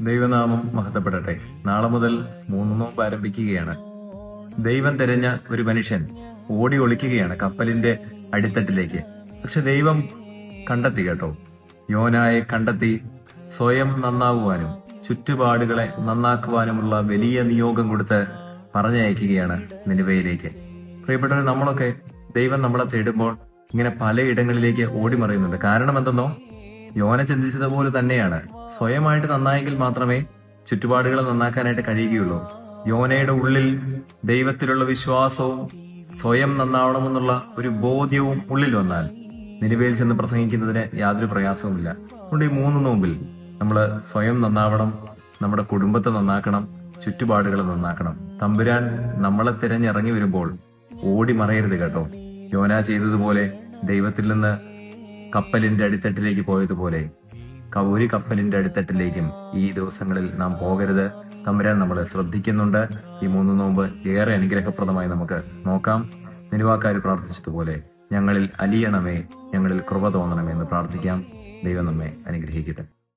ദൈവനാമം മഹത്വപ്പെടട്ടെ. നാളെ മുതൽ മൂന്ന് നോമ്പ് ആരംഭിക്കുകയാണ്. ദൈവം തിരഞ്ഞ ഒരു മനുഷ്യൻ ഓടി ഒളിക്കുകയാണ് കപ്പലിന്റെ അടിത്തട്ടിലേക്ക്. പക്ഷെ ദൈവം കണ്ടെത്തി കേട്ടോ. യോനായെ കണ്ടെത്തി സ്വയം നന്നാവുവാനും ചുറ്റുപാടുകളെ നന്നാക്കുവാനുമുള്ള വലിയ നിയോഗം കൊടുത്ത് പറഞ്ഞയക്കുകയാണ് നിലവയിലേക്ക്. പ്രിയപ്പെട്ടവർ നമ്മളൊക്കെ ദൈവം നമ്മളെ തേടുമ്പോൾ ഇങ്ങനെ പലയിടങ്ങളിലേക്ക് ഓടിമറിയുന്നുണ്ട്. കാരണം എന്തെന്നോ? യോന ചിന്തിച്ചതുപോലെ തന്നെയാണ്. സ്വയമായിട്ട് നന്നായെങ്കിൽ മാത്രമേ ചുറ്റുപാടുകളെ നന്നാക്കാനായിട്ട് കഴിയുകയുള്ളൂ. യോനയുടെ ഉള്ളിൽ ദൈവത്തിലുള്ള വിശ്വാസവും സ്വയം നന്നാവണമെന്നുള്ള ഒരു ബോധ്യവും ഉള്ളിൽ വന്നാൽ നിലവിൽ ചെന്ന് പ്രസംഗിക്കുന്നതിന് യാതൊരു പ്രയാസവുമില്ല. അതുകൊണ്ട് ഈ മൂന്ന് നോമ്പിൽ നമ്മൾ സ്വയം നന്നാവണം നമ്മുടെ കുടുംബത്തെ നന്നാക്കണം ചുറ്റുപാടുകളെ നന്നാക്കണം. തമ്പുരാൻ നമ്മളെ തിരഞ്ഞിറങ്ങി വരുമ്പോൾ ഓടി മറയരുത് കേട്ടോ. യോന ചെയ്തതുപോലെ ദൈവത്തിൽ നിന്ന് കപ്പലിന്റെ അടിത്തട്ടിലേക്ക് പോയതുപോലെ കൗരി കപ്പലിന്റെ അടിത്തട്ടിലേക്കും ഈ ദിവസങ്ങളിൽ നാം പോകരുത്. തമ്പുരാൻ നമ്മൾ ശ്രദ്ധിക്കുന്നുണ്ട്. ഈ മൂന്ന് നോമ്പ് ഏറെ അനുഗ്രഹപ്രദമായി നമുക്ക് നോക്കാം. നിരുവാക്കാർ പ്രാർത്ഥിച്ചതുപോലെ ഞങ്ങളിൽ അലിയണമേ ഞങ്ങളിൽ കൃപ തോന്നണമേ എന്ന് പ്രാർത്ഥിക്കാം. ദൈവം നമ്മെ അനുഗ്രഹിക്കട്ടെ.